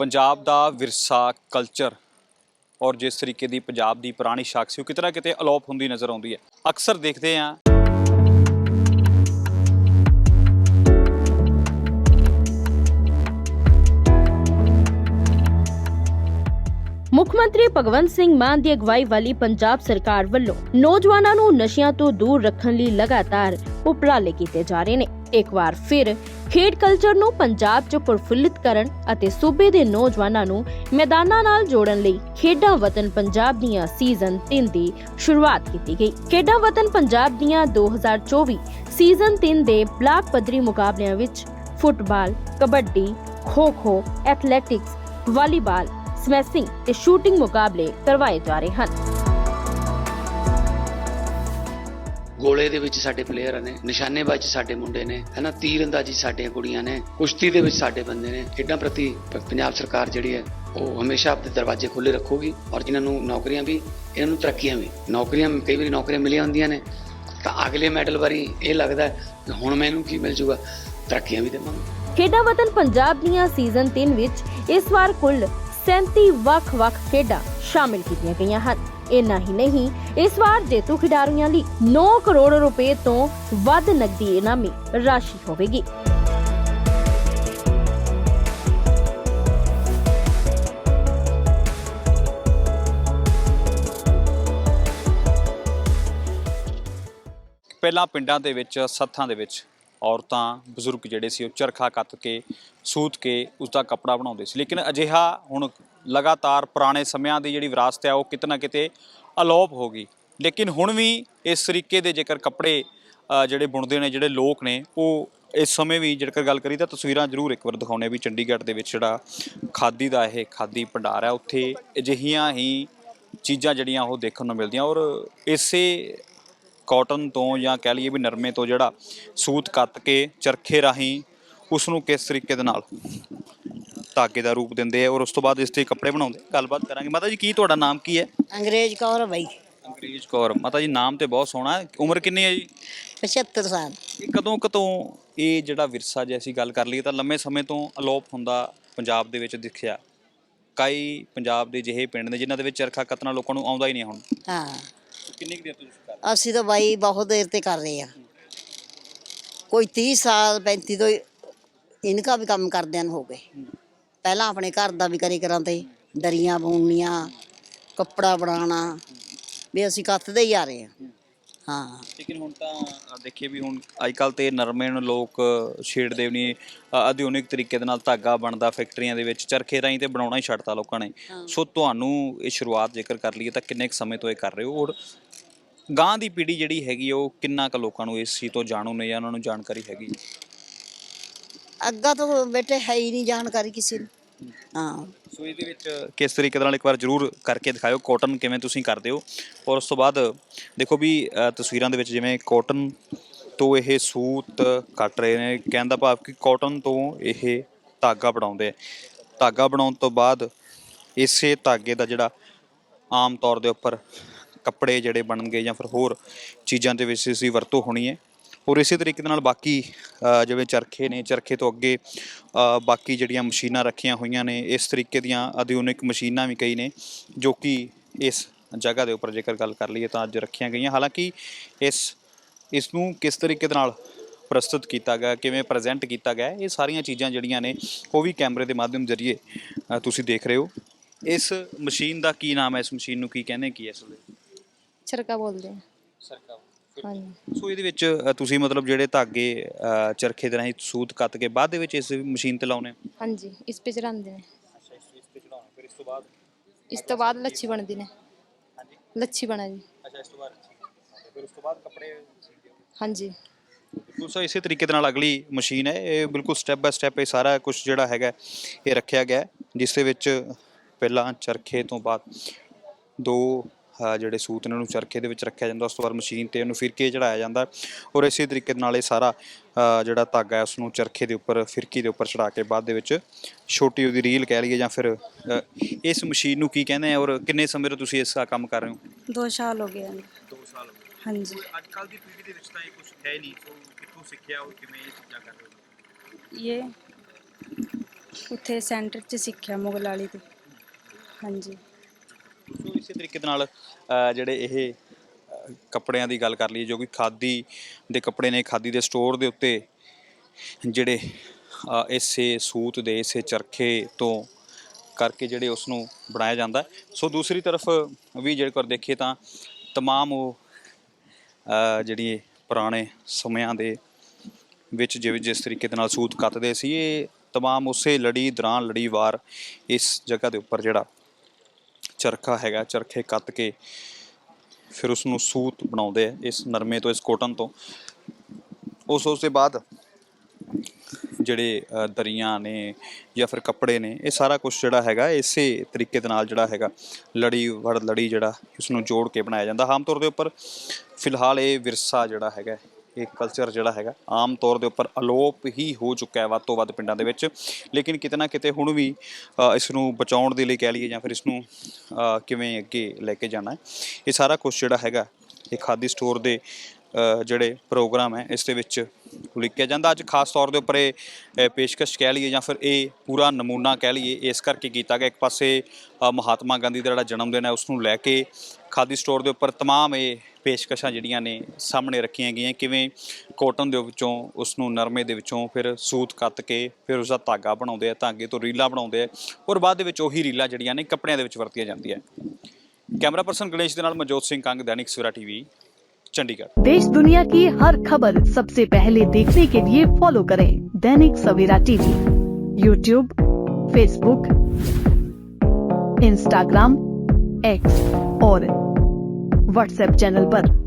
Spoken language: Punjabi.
ਪੰਜਾਬ ਦਾ ਵਿਰਸਾ ਕਲਚਰ ਔਰ ਜਿਸ ਤਰੀਕੇ ਦੀ ਪੰਜਾਬ ਦੀ ਪੁਰਾਣੀ ਸ਼ਾਖ ਸੀ, ਉਹ ਕਿਤੇ ਕਿਤੇ ਅਲੋਪ ਹੁੰਦੀ ਨਜ਼ਰ ਆਉਂਦੀ ਹੈ। ਅਕਸਰ ਦੇਖਦੇ ਹਾਂ। ਮੁੱਖ ਮੰਤਰੀ ਭਗਵੰਤ ਸਿੰਘ ਮਾਨ ਦੀ ਅਗਵਾਈ ਵਾਲੀ ਪੰਜਾਬ ਸਰਕਾਰ ਵੱਲੋਂ ਨੌਜਵਾਨਾਂ ਨੂੰ ਨਸ਼ਿਆਂ ਤੋਂ ਦੂਰ ਰੱਖਣ ਲਈ ਲਗਾਤਾਰ ਉਪਰਾਲੇ ਕੀਤੇ ਜਾ ਰਹੇ ਨੇ। ਇੱਕ ਵਾਰ ਫਿਰ ਖੇਡ ਕਲਚਰ ਨੂੰ ਪੰਜਾਬ 'ਚ ਪ੍ਰਫੁੱਲਿਤ ਕਰਨ ਅਤੇ ਸੂਬੇ ਦੇ ਨੌਜਵਾਨਾਂ ਨੂੰ ਮੈਦਾਨਾਂ ਨਾਲ ਜੋੜਨ ਲਈ ਖੇਡਾਂ ਵਤਨ ਪੰਜਾਬ ਦੀਆਂ ਸੀਜ਼ਨ 3 ਦੀ ਸ਼ੁਰੂਆਤ ਕੀਤੀ ਗਈ। ਖੇਡਾਂ ਵਤਨ ਪੰਜਾਬ ਦੀਆਂ 2024 ਸੀਜ਼ਨ 3 ਦੇ ਬਲਾਕ ਪੱਧਰੀ ਮੁਕਾਬਲਿਆਂ ਵਿੱਚ football, kabaddi, kho kho athletics volleyball smashing ਤੇ ਸ਼ੂਟਿੰਗ ਮੁਕਾਬਲੇ ਕਰਵਾਏ ਜਾ ਰਹੇ ਹਨ। ਗੋਲੇ ਦੇ ਵਿੱਚ ਸਾਡੇ ਪਲੇਅਰ ਨੇ, ਨਿਸ਼ਾਨੇਬਾਜ਼ੀ ਸਾਡੇ ਮੁੰਡੇ ਨੇ, ਹਨਾ? ਤੀਰ ਅੰਦਾਜ਼ੀ ਸਾਡੀਆਂ ਕੁੜੀਆਂ ਨੇ, ਕੁਸ਼ਤੀ ਦੇ ਵਿੱਚ ਸਾਡੇ ਬੰਦੇ ਨੇ। ਖੇਡਾਂ ਪ੍ਰਤੀ ਪੰਜਾਬ ਸਰਕਾਰ ਜਿਹੜੀ ਹੈ, ਉਹ ਹਮੇਸ਼ਾ ਆਪਣੇ ਦਰਵਾਜ਼ੇ ਖੁੱਲੇ ਰੱਖੂਗੀ ਔਰ ਜਿਨ੍ਹਾਂ ਨੂੰ ਨੌਕਰੀਆਂ ਵੀ, ਇਹਨਾਂ ਨੂੰ ਤਰੱਕੀਆਂ ਵੀ, ਨੌਕਰੀਆਂ, ਕਈ ਵਾਰੀ ਨੌਕਰੀਆਂ ਮਿਲੀਆਂ ਹੁੰਦੀਆਂ ਨੇ, ਤਾਂ ਅਗਲੇ ਮੈਡਲ ਵਾਰੀ ਇਹ ਲੱਗਦਾ ਕਿ ਹੁਣ ਮੈਨੂੰ ਕੀ ਮਿਲ ਜੂਗਾ, ਤਰੱਕੀਆਂ ਵੀ ਦੇਵਾਂਗੇ। ਖੇਡਾਂ ਵਤਨ ਪੰਜਾਬ ਦੀਆਂ ਸੀਜ਼ਨ 3 ਵਿੱਚ ਇਸ ਵਾਰ ਕੁੱਲ 37 ਵੱਖ-ਵੱਖ ਖੇਡਾਂ ਸ਼ਾਮਿਲ ਕੀਤੀਆਂ ਗਈਆਂ ਹਨ। ਇੰਨਾ ਹੀ ਨਹੀਂ। ਇਸ ਵਾਰ ਜੇਤੂ ਖਿਡਾਰੀਆਂ ਲਈ 9 ਕਰੋੜ ਰੁਪਏ ਤੋਂ ਵੱਧ ਨਕਦੀ ਇਨਾਮੀ ਰਾਸ਼ੀ ਹੋਵੇਗੀ। ਪਹਿਲਾਂ ਪਿੰਡਾਂ ਦੇ ਵਿੱਚ, ਸੱਥਾਂ ਦੇ ਵਿੱਚ ਔਰਤਾਂ, ਬਜ਼ੁਰਗ ਜਿਹੜੇ ਸੀ ਉਹ ਚਰਖਾ ਕੱਤ ਕੇ, ਸੂਤ ਕੇ ਉਸ ਦਾ ਕੱਪੜਾ ਬਣਾਉਂਦੇ ਸੀ। ਲੇਕਿਨ ਅਜਿਹਾ ਹੁਣ ਲਗਾਤਾਰ ਪੁਰਾਣੇ ਸਮਿਆਂ ਦੀ ਜਿਹੜੀ ਵਿਰਾਸਤ ਹੈ, ਉਹ ਕਿਤੇ ਨਾ ਕਿਤੇ ਅਲੋਪ ਹੋ ਗਈ। ਲੇਕਿਨ ਹੁਣ ਵੀ ਇਸ ਤਰੀਕੇ ਦੇ ਜੇਕਰ ਕੱਪੜੇ ਜਿਹੜੇ ਬੁਣਦੇ ਨੇ, ਜਿਹੜੇ ਲੋਕ ਨੇ, ਉਹ ਇਸ ਸਮੇਂ ਵੀ ਜੇਕਰ ਗੱਲ ਕਰੀ ਤਾਂ ਤਸਵੀਰਾਂ ਜ਼ਰੂਰ ਇੱਕ ਵਾਰ ਦਿਖਾਉਣੇ ਵੀ ਚੰਡੀਗੜ੍ਹ ਦੇ ਵਿੱਚ ਜਿਹੜਾ ਖਾਦੀ ਦਾ ਇਹ ਖਾਦੀ ਭੰਡਾਰ ਹੈ, ਉੱਥੇ ਅਜਿਹੀਆਂ ਹੀ ਚੀਜ਼ਾਂ ਜਿਹੜੀਆਂ ਉਹ ਦੇਖਣ ਨੂੰ ਮਿਲਦੀਆਂ ਔਰ ਇਸੇ ਕਾਟਨ ਤੋਂ ਜਾਂ ਕਹਿ ਲਈਏ ਵੀ ਨਰਮੇ ਤੋਂ ਜਿਹੜਾ ਸੂਤ ਕੱਤ ਕੇ ਚਰਖੇ ਰਾਹੀਂ ਉਸ ਨੂੰ ਕਿਸ ਤਰੀਕੇ ਦੇ ਨਾਲ? ਧਾਗੇ ਦਾ ਰੂਪ ਦਿੰਦੇ ਆ ਔਰ ਉਸ ਤੋਂ ਬਾਅਦ ਇਸ ਤੇ ਕੱਪੜੇ ਬਣਾਉਂਦੇ ਗੱਲਬਾਤ ਕਰਾਂਗੇ। ਮਾਤਾ ਜੀ ਕੀ ਤੁਹਾਡਾ ਨਾਮ ਕੀ ਹੈ? ਅੰਗਰੇਜ਼ ਕੌਰ ਬਈ। ਅੰਗਰੇਜ਼ ਕੌਰ। ਮਾਤਾ ਜੀ ਨਾਮ ਤੇ ਬਹੁਤ ਸੋਹਣਾ ਹੈ। ਉਮਰ ਕਿੰਨੀ ਹੈ ਜੀ? 75 ਸਾਲ। ਇਹ ਕਦੋਂ ਕਦੋਂ ਇਹ ਜਿਹੜਾ ਵਿਰਸਾ ਜੇ ਅਸੀਂ ਗੱਲ ਕਰ ਲਈਏ ਤਾਂ ਲੰਮੇ ਸਮੇਂ ਤੋਂ ਅਲੋਪ ਹੁੰਦਾ ਪੰਜਾਬ ਦੇ ਵਿੱਚ ਦਿਖਿਆ। ਕਈ ਪੰਜਾਬ ਦੇ ਜਿਹੇ ਪਿੰਡ ਨੇ ਜਿਨ੍ਹਾਂ ਦੇ ਵਿੱਚ ਚਰਖਾ ਕੱਤਣਾ ਲੋਕਾਂ ਨੂੰ ਆਉਂਦਾ ਹੀ ਨਹੀਂ ਹੁਣ। ਹਾਂ। ਕਿੰਨੀ ਕੁ ਦੇਰ ਤੋਂ ਤੁਸੀਂ ਕਰ ਰਹੇ ਅਸੀਂ ਤਾਂ ਬਾਈ ਬਹੁਤ ਦੇਰ ਤੇ ਕਰ ਰਹੇ ਆ ਕੋਈ 30 ਸਾਲ 35 ਤੋਂ ਇਨਕਾ ਵੀ ਕੰਮ ਕਰਦਿਆਂ ਨੂੰ ਹੋ ਗਏ। ਪਹਿਲਾਂ ਆਪਣੇ ਘਰ ਦਾ ਵੀ ਕਰੇ ਕਰਾਂ ਤੇ ਦਰੀਆਂ ਬੁਣਨੀਆਂ ਕੱਪੜਾ ਬਣਾਉਣਾ ਵੀ ਅਸੀਂ ਕੱਤਦੇ ਹੀ ਆ ਰਹੇ ਆ ਹਾਂ। ਲੇਕਿਨ ਹੁਣ ਤਾਂ ਦੇਖੀਏ ਵੀ ਹੁਣ ਅੱਜ ਕੱਲ ਤੇ ਨਰਮੇ ਨੂੰ ਲੋਕ ਛੇੜਦੇ ਵੀ ਨਹੀਂ। ਅ, ਆਧੁਨਿਕ ਤਰੀਕੇ ਦੇ ਨਾਲ ਧਾਗਾ ਬਣਦਾ ਫੈਕਟਰੀਆਂ ਦੇ ਵਿੱਚ ਚਰਖੇ ਰਾਹੀਂ ਤੇ ਬਣਾਉਣਾ ਹੀ ਛੱਡਤਾ ਲੋਕਾਂ ਨੇ। ਸੋ ਤੁਹਾਨੂੰ ਇਹ ਸ਼ੁਰੂਆਤ ਜੇਕਰ ਕਰ ਲਈਏ ਤਾਂ ਕਿੰਨੇ ਕੁ ਸਮੇਂ ਤੋਂ ਇਹ ਕਰ ਰਹੇ ਹੋ? ਔਰ ਗਾਂ ਦੀ ਪੀੜ੍ਹੀ ਜਿਹੜੀ ਹੈਗੀ ਉਹ ਕਿੰਨਾ ਕੁ ਲੋਕਾਂ ਨੂੰ ਇਸ ਚੀਜ਼ ਤੋਂ ਜਾਣੂ ਨੇ ਜਾਂ ਉਹਨਾਂ ਨੂੰ ਜਾਣਕਾਰੀ ਹੈਗੀ? ਅੱਗਾ ਤੋਂ ਬੇਟੇ ਹੈ ਹੀ ਨਹੀਂ ਜਾਣਕਾਰੀ ਕਿਸੇ ਨੂੰ। ਹਾਂ। ਸੋ ਇਹਦੇ ਵਿੱਚ ਕਿਸ ਤਰੀਕੇ ਨਾਲ ਇੱਕ ਵਾਰ ਜ਼ਰੂਰ ਕਰਕੇ ਦਿਖਾਇਓ ਕਾਟਨ ਕਿਵੇਂ ਤੁਸੀਂ ਕਰਦੇ ਹੋ। ਔਰ ਉਸ ਤੋਂ ਬਾਅਦ ਦੇਖੋ ਵੀ ਅ, ਤਸਵੀਰਾਂ ਦੇ ਵਿੱਚ ਜਿਵੇਂ ਕਾਟਨ ਤੋਂ ਇਹ ਸੂਤ ਕੱਟ ਰਹੇ ਨੇ ਕਹਿਣ ਦਾ ਭਾਵ ਕਿ ਕਾਟਨ ਤੋਂ ਇਹ ਧਾਗਾ ਬਣਾਉਂਦੇ ਆ। ਧਾਗਾ ਬਣਾਉਣ ਤੋਂ ਬਾਅਦ ਇਸੇ ਧਾਗੇ ਦਾ ਜਿਹੜਾ ਆਮ ਤੌਰ ਦੇ ਉੱਪਰ ਕੱਪੜੇ ਜਿਹੜੇ ਬਣਨਗੇ ਜਾਂ ਫਿਰ ਹੋਰ ਚੀਜ਼ਾਂ ਦੇ ਵਿੱਚ ਇਸ ਦੀ ਵਰਤੋਂ ਹੋਣੀ ਹੈ। ਔਰ ਇਸੇ ਤਰੀਕੇ ਦੇ ਨਾਲ ਬਾਕੀ ਜਿਵੇਂ ਚਰਖੇ ਨੇ ਚਰਖੇ ਤੋਂ ਅੱਗੇ ਬਾਕੀ ਜਿਹੜੀਆਂ ਮਸ਼ੀਨਾਂ ਰੱਖੀਆਂ ਹੋਈਆਂ ਨੇ ਇਸ ਤਰੀਕੇ ਦੀਆਂ ਆਧੁਨਿਕ ਮਸ਼ੀਨਾਂ ਵੀ ਕਈ ਨੇ ਜੋ ਕਿ ਇਸ ਜਗ੍ਹਾ ਦੇ ਉੱਪਰ ਜੇਕਰ ਗੱਲ ਕਰ ਲਈਏ ਤਾਂ ਅੱਜ ਰੱਖੀਆਂ ਗਈਆਂ। ਹਾਲਾਂਕਿ ਇਸ ਇਸ ਨੂੰ ਕਿਸ ਤਰੀਕੇ ਦੇ ਨਾਲ ਪ੍ਰਸਤੁਤ ਕੀਤਾ ਗਿਆ ਕਿਵੇਂ ਪ੍ਰੈਜ਼ੈਂਟ ਕੀਤਾ ਗਿਆ ਇਹ ਸਾਰੀਆਂ ਚੀਜ਼ਾਂ ਜਿਹੜੀਆਂ ਨੇ ਉਹ ਵੀ ਕੈਮਰੇ ਦੇ ਮਾਧਿਅਮ ਜ਼ਰੀਏ ਤੁਸੀਂ ਦੇਖ ਰਹੇ ਹੋ। ਇਸ ਮਸ਼ੀਨ ਦਾ ਕੀ ਨਾਮ ਹੈ? ਇਸ ਮਸ਼ੀਨ ਨੂੰ ਕੀ ਕਹਿੰਦੇ ਕੀ ਹੈ ਇਸ ਦੇ ਚਰਕਾ ਬੋਲਦੇ ਆ। ਸਰਕਾ ਹਾਂਜੀ। ਸੋ ਇਹਦੇ ਵਿੱਚ ਅ, ਤੁਸੀਂ ਮਤਲਬ ਜਿਹੜੇ ਧਾਗੇ ਅ, ਚਰਖੇ ਦੇ ਰਾਹੀਂ ਸੂਤ ਕੱਤ ਕੇ ਬਾਅਦ ਦੇ ਵਿੱਚ ਇਸ ਮਸ਼ੀਨ ਤੇ ਲਾਉਨੇ ਹਾਂਜੀ ਇਸ ਪੇ ਚੜਾਉਂਦੇ ਨੇ। ਅੱਛਾ ਇਸ ਤੇ ਚੜਾਉਣੇ ਫਿਰ ਇਸ ਤੋਂ ਬਾਅਦ? ਇਸ ਤੋਂ ਬਾਅਦ ਲੱਛੀ ਬਣਦੀ ਨੇ। ਹਾਂਜੀ। ਲੱਛੀ ਬਣਾ ਜੀ। ਅੱਛਾ ਇਸ ਤੋਂ ਬਾਅਦ ਫਿਰ ਉਸ ਤੋਂ ਬਾਅਦ ਕੱਪੜੇ ਹਾਂਜੀ। ਬਿਲਕੁਲ ਸੋ ਇਸੇ ਤਰੀਕੇ ਦੇ ਨਾਲ ਅਗਲੀ ਮਸ਼ੀਨ ਹੈ ਇਹ ਬਿਲਕੁਲ ਸਟੈਪ ਬਾय ਸਟੈਪ ਇਹ ਸਾਰਾ ਕੁਝ ਜਿਹੜਾ ਹੈਗਾ ਇਹ ਰੱਖਿਆ ਗਿਆ ਹੈ, ਜਿਸ ਦੇ ਵਿੱਚ ਪਹਿਲਾਂ ਚਰਖੇ ਤੋਂ ਬਾਅਦ ਦੋ ਜਿਹੜੇ ਸੂਤ ਨੇ ਉਹਨੂੰ ਚਰਖੇ ਦੇ ਵਿੱਚ ਰੱਖਿਆ ਜਾਂਦਾ ਉਸ ਤੋਂ ਬਾਅਦ ਮਸ਼ੀਨ ਤੇ ਉਹਨੂੰ ਫਿਰਕੇ ਚੜਾਇਆ ਜਾਂਦਾ ਔਰ ਇਸੇ ਤਰੀਕੇ ਨਾਲ ਇਹ ਸਾਰਾ ਜਿਹੜਾ ਧਾਗਾ ਹੈ ਉਸ ਨੂੰ ਚਰਖੇ ਦੇ ਉੱਪਰ ਫਿਰਕੀ ਦੇ ਉੱਪਰ ਚੜਾ ਕੇ ਬਾਅਦ ਦੇ ਵਿੱਚ ਛੋਟੀ ਉਹਦੀ ਰੀਲ ਕਹਿ ਲਈਏ ਜਾਂ ਫਿਰ ਇਸ ਮਸ਼ੀਨ ਨੂੰ ਕੀ ਕਹਿੰਦੇ ਆ ਔਰ ਕਿੰਨੇ ਸਮੇਂ ਤੋਂ ਤੁਸੀਂ ਇਸ ਦਾ ਕੰਮ ਕਰ ਰਹੇ ਹੋ? ਦੋ ਸਾਲ ਹੋ ਗਏ ਹਨ। 2 ਸਾਲ ਹੋ ਗਏ। ਹਾਂਜੀ। ਅੱਜ ਕੱਲ ਦੀ ਪੀੜ੍ਹੀ ਦੇ ਵਿੱਚ ਤਾਂ ਇਹ ਕੁਝ ਹੈ ਨਹੀਂ ਸੋ ਕਿੱਥੋਂ ਸਿੱਖਿਆ ਉਹ ਕਿਵੇਂ ਇਹ ਚੀਜ਼ਾਂ ਕਰ ਰਹੇ ਹੋ? ये ਉੱਥੇ ਸੈਂਟਰ 'ਚ ਸਿੱਖਿਆ ਮੁਗਲ ਵਾਲੀ ਤੇ। ਹਾਂਜੀ। ਇਸੇ ਤਰੀਕੇ ਦੇ ਨਾਲ ਅ, ਜਿਹੜੇ ਇਹ ਅ, ਕੱਪੜਿਆਂ ਦੀ ਗੱਲ ਕਰ ਲਈਏ ਜੋ ਕਿ ਖਾਦੀ ਦੇ ਕੱਪੜੇ ਨੇ ਖਾਦੀ ਦੇ ਸਟੋਰ ਦੇ ਉੱਤੇ ਜਿਹੜੇ ਅ, ਇਸੇ ਸੂਤ ਦੇ ਇਸੇ ਚਰਖੇ ਤੋਂ ਕਰਕੇ ਜਿਹੜੇ ਉਸ ਨੂੰ ਬਣਾਇਆ ਜਾਂਦਾ ਹੈ। ਸੋ ਦੂਸਰੀ ਤਰਫ ਵੀ ਜੇਕਰ ਦੇਖੀਏ ਤਾਂ ਤਮਾਮ ਉਹ ਅ, ਜਿਹੜੀ ਪੁਰਾਣੇ ਸਮਿਆਂ ਦੇ ਵਿੱਚ ਜਿਵੇਂ ਜਿਸ ਤਰੀਕੇ ਦੇ ਨਾਲ ਸੂਤ ਕੱਤਦੇ ਸੀ ਇਹ ਤਮਾਮ ਉਸੇ ਲੜੀ ਦੌਰਾਨ ਲੜੀਵਾਰ ਇਸ ਜਗ੍ਹਾ ਦੇ ਉੱਪਰ ਜਿਹੜਾ ਚਰਖਾ ਹੈਗਾ, ਚਰਖੇ ਕੱਤ ਕੇ ਫਿਰ ਉਸ ਨੂੰ ਸੂਤ ਬਣਾਉਂਦੇ ਆ ਇਸ ਨਰਮੇ ਤੋਂ, ਇਸ ਕੋਟਨ ਤੋਂ। ਉਸ ਉਸ ਦੇ ਬਾਅਦ ਜਿਹੜੇ ਦਰੀਆਂ ਨੇ ਜਾਂ ਫਿਰ ਕੱਪੜੇ ਨੇ, ਇਹ ਸਾਰਾ ਕੁਝ ਜਿਹੜਾ ਹੈਗਾ, ਇਸੇ ਤਰੀਕੇ ਦੇ ਨਾਲ ਜਿਹੜਾ ਹੈਗਾ, ਲੜੀ ਵੜ ਲੜੀ ਜਿਹੜਾ ਇਸ ਨੂੰ ਜੋੜ ਕੇ ਬਣਾਇਆ ਜਾਂਦਾ। ਆਮ ਤੌਰ ਦੇ ਉੱਪਰ ਫਿਲਹਾਲ ਇਹ ਵਿਰਸਾ ਜਿਹੜਾ ਹੈਗਾ ਇਹ ਕਲਚਰ ਜਿਹੜਾ ਹੈਗਾ ਆਮ ਤੌਰ ਦੇ ਉੱਪਰ ਅਲੋਪ ਹੀ ਹੋ ਚੁੱਕਾ ਹੈ ਵੱਧ ਤੋਂ ਵੱਧ ਪਿੰਡਾਂ ਦੇ ਵਿੱਚ ਲੇਕਿਨ ਕਿਤੇ ਨਾ ਕਿਤੇ ਹੁਣ ਵੀ ਅ, ਇਸ ਨੂੰ ਬਚਾਉਣ ਦੇ ਲਈ ਕਹਿ ਲਈਏ ਜਾਂ ਫਿਰ ਇਸ ਨੂੰ ਅ, ਕਿਵੇਂ ਅੱਗੇ ਲੈ ਕੇ ਜਾਣਾ ਹੈ ਇਹ ਸਾਰਾ ਕੁਝ ਜਿਹੜਾ ਹੈਗਾ ਇਹ ਖਾਦੀ ਸਟੋਰ ਦੇ ਅ, ਜਿਹੜੇ ਪ੍ਰੋਗਰਾਮ ਹੈ ਇਸ ਦੇ ਵਿੱਚ ਉਲੀਕਿਆ ਜਾਂਦਾ ਅੱਜ ਖਾਸ ਤੌਰ ਦੇ ਉੱਪਰ ਇਹ ਅ, ਪੇਸ਼ਕਸ਼ ਕਹਿ ਲਈਏ ਜਾਂ ਫਿਰ ਇਹ ਪੂਰਾ ਨਮੂਨਾ ਕਹਿ ਲਈਏ ਇਸ ਕਰਕੇ ਕੀਤਾ ਗਿਆ ਇੱਕ ਪਾਸੇ ਅ, ਮਹਾਤਮਾ ਗਾਂਧੀ ਦਾ ਜਿਹੜਾ ਜਨਮ ਦਿਨ ਹੈ ਉਸ ਨੂੰ ਲੈ ਕੇ ਖਾਦੀ ਸਟੋਰ ਦੇ ਉੱਪਰ तमाम ਇਹ ਪੇਸ਼ਕਸ਼ਾਂ ਜਿਹੜੀਆਂ ਨੇ ਸਾਹਮਣੇ ਰੱਖੀਆਂ ਗਈਆਂ ਕਿਵੇਂ ਕੋਟਨ ਦੇ ਵਿੱਚੋਂ ਉਸ ਨੂੰ ਨਰਮੇ ਦੇ ਵਿੱਚੋਂ ਫਿਰ ਸੂਤ ਕੱਤ ਕੇ ਫਿਰ ਉਸ ਦਾ ਧਾਗਾ ਬਣਾਉਂਦੇ ਆ ਧਾਗੇ ਤੋਂ ਰੀਲਾਂ ਬਣਾਉਂਦੇ ਆ ਔਰ ਬਾਅਦ ਦੇ ਵਿੱਚ ਉਹੀ ਰੀਲਾਂ ਜਿਹੜੀਆਂ ਨੇ ਕੱਪੜਿਆਂ ਦੇ ਵਿੱਚ ਵਰਤੀਆਂ ਜਾਂਦੀਆਂ ਕੈਮਰਾ ਪਰਸਨ ਗਣੇਸ਼ ਦੇ ਨਾਲ ਮਨਜੋਤ ਸਿੰਘ ਕੰਗ ਦੈਨਿਕ ਸਵੇਰਾ ਟੀਵੀ ਚੰਡੀਗੜ੍ਹ देश दुनिया की हर खबर सबसे पहले देखने के लिए फॉलो करें Dainik Savera TV YouTube Facebook Instagram X और व्हाट्सएप चैनल पर।